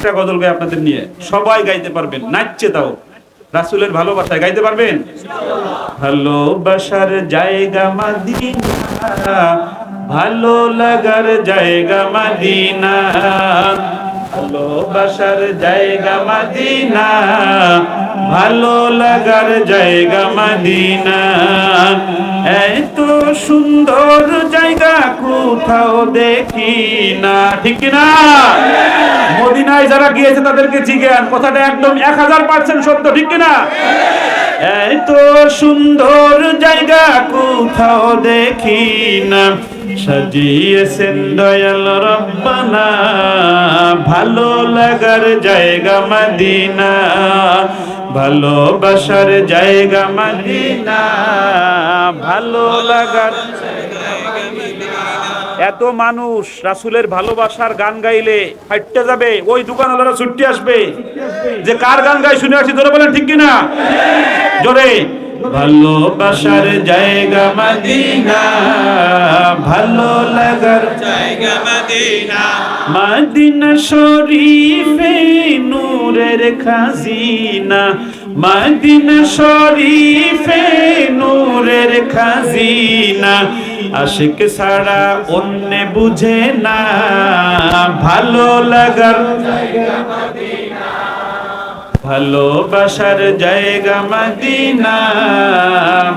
একটা গজল গাই আপনাদের নিয়ে। সবাই গাইতে পারবেন। নাচছে তাও। রাসুলের ভালোবাসায় গাইতে পারবেন? ভালোবাসার জায়গা মাদিনা, ভালো লাগার জায়গা মাদিনা। ভালোবাসার জায়গা মাদিনা, ভালো লাগার জায়গা মাদিনা। এত সুন্দর জায়গা কোথাও দেখি না, ঠিক মদিনায় যারা গিয়েছে তাদেরকে জিজ্ঞান, কথাটা একদম এক হাজার পার্সেন্ট সত্য, ঠিক না এত সুন্দর জায়গা কোথাও দেখি না। সাজিয়েছেন দয়াল রব্বানা, ভালো লাগার জায়গা মদিনা, ভালোবাসার জায়গা মদিনা, ভালো লাগার এত মানুষ রাসুলের ভালোবাসার গান গাইলে হাইটতে যাবে ওই দোকানওয়ালারা ছুটতে আসবে। যে কার গান গাই শুনে আসছি জোরে বলেন ঠিক কিনা? জোরে। ভালোবাসার জায়গা মদিনা ভালো লাগার জায়গা মদিনা। মদিনা শরীফে নূরের খাজিনা মদিনা শরীফে নূরের খাজিনা। আশিক ছাড়া অন্য বুঝে না, ভালো লাগার ভালোবাসার জায়গা মদিনা,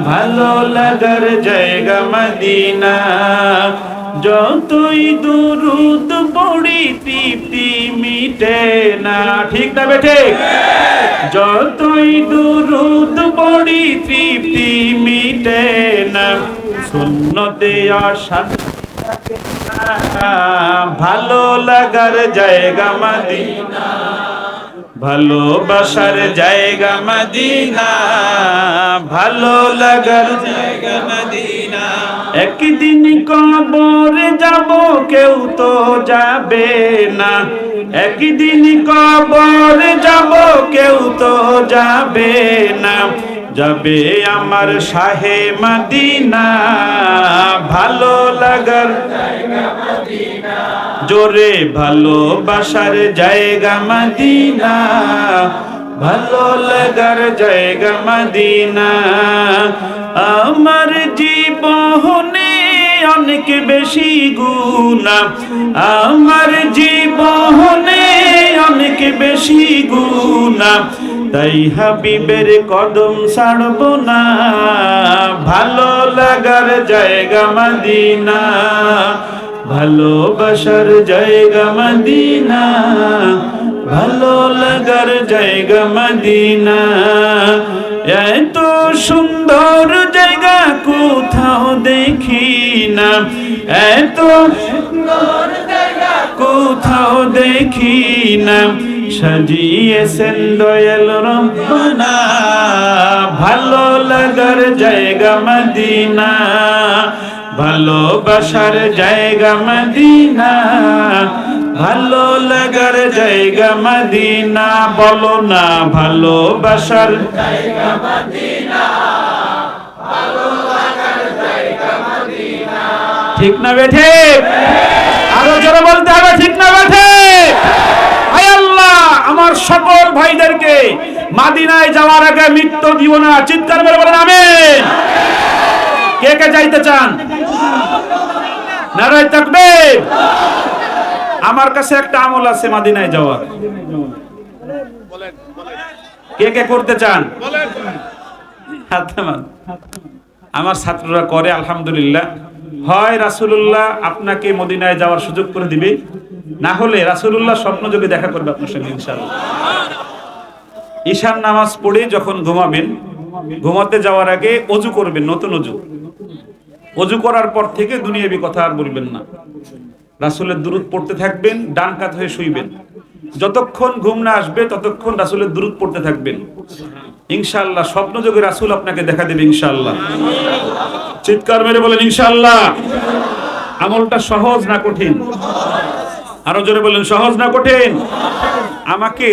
ভালো লাগার জায়গা মদিনা। যতই দুরুদ পড়ি তৃপ্তি মিটে না, ঠিক না বেঠে যতই দুরুদ পড়ি তৃপ্তি মিটে না ভালো লাগার জায়গা মদিনা। ভালোবাসার জায়গা মদিনা। ভালো লাগার জায়গা মদিনা। একদিন কবর যাব, কেউ তো যাবে না। একদিন কবর যাব, কেউ তো যাবে না। যাবে আমার শাহে মদিনা, ভালো লাগার জোরে ভালোবাসার জায়গা মদিনা, ভালো লাগার জায়গা মদিনা। আমার জীবনে অনেক বেশি গুণা আমার জীবনে অনেক বেশি গুণা তাই হাবিবের কদম ছাড়ব না। ভালো লাগার জায়গা মদিনা। ভালোবাসার জায়গা মদিনা। ভালো লাগার জায়গা মদিনা। এত সুন্দর জায়গা কোথাও দেখি না। এত সুন্দর জায়গা কোথাও দেখি না। সাজিয়েছেন দয়াল রব্বানা। ভালো লাগার জায়গা মদিনা। ভালোবাসার জায়গা মদিনা। ভালো লাগার জায়গা মদিনা। বলো না ভালোবাসার ঠিক না বেঠে? আরও জোরে বলতে হবে, ঠিক না বেঠে? আমার সকল ভাইদেরকে মাদিনায় যাওয়ার আগে মৃত্যু দিও না। চিৎকার করে বলেন, আমেন। কে কে যাইতে চান? নারায় থাকবে আমার কাছে একটা আমল আছে মাদিনায় যাওয়ার। কে কে করতে চান? আমার ছাত্ররা করে, আলহামদুলিল্লাহ। হয় রাসূলুল্লাহ, আপনাকে মদিনায় যাওয়ার সুযোগ করে দিবে। না হলে রাসূলুল্লাহ স্বপ্ন যোগে দেখা করবে আপনার সঙ্গে, ইনশাআল্লাহ। ঈশান নামাজ পড়ে যখন ঘুমাবেন, ঘুমাতে যাওয়ার আগে অজু করবেন, নতুন অজু। অজু করার পর থেকে দুনিয়াবি কথা আর বলবেন না। রাসূলের দুরুদ পড়তে থাকবেন, ডান কাত হয়ে শুইবেন। যতক্ষণ ঘুম না আসবে, ততক্ষণ রাসূলের দুরুদ পড়তে থাকবেন। ইনশাল্লাহ স্বপ্ন যোগে রাসূল আপনাকে দেখা দেবে ইনশাল্লাহ চিৎকার মেরে বলেন ইনশাল্লাহ আমলটা সহজ না কঠিন? আরও জোরে বলেন সহজ না কঠিন? আমাকে,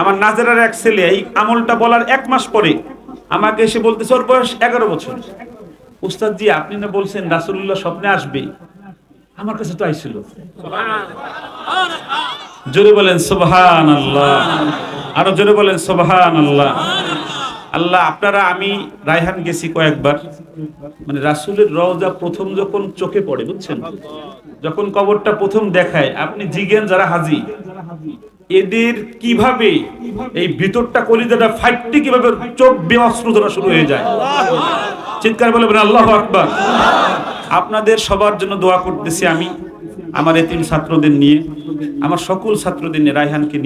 আমার নাজেরার এক ছেলে, এই আমলটা বলার এক মাস পরে আমাকে এসে বলতেছে, ওর বয়স এগারো বছর। উস্তাদ জি আপনি না বলছেন রাসূলুল্লাহ স্বপ্নে আসবে? আমার কাছে তো আইছিল। জোরে বলেন সুবহান আল্লাহ আরও জোরে বলেন সুবহান আল্লাহ আল্লাহ, আপনারা, আমি রায়হান গেছি কয়েকবার। মানে রাসূলের রওজা প্রথম যখন চোখে পড়ে, বুঝছেন? যখন কবরটা প্রথম দেখায়, আপনি জিগেন যারা হাজি, এদের কীভাবে এই ভিতরটা, কলিজাটা ফাইটটি কীভাবে চোখ বেঅস্ত্র ধরা শুরু হয়ে যায়? চিৎকার বলে আল্লাহ আকবার। আপনাদের সবার জন্য দোয়া করতেছি আমি, আমার এতিম ছাত্রদের নিয়ে, আমার সকল ছাত্রদের নিয়ে, রায়হানকে নিয়ে।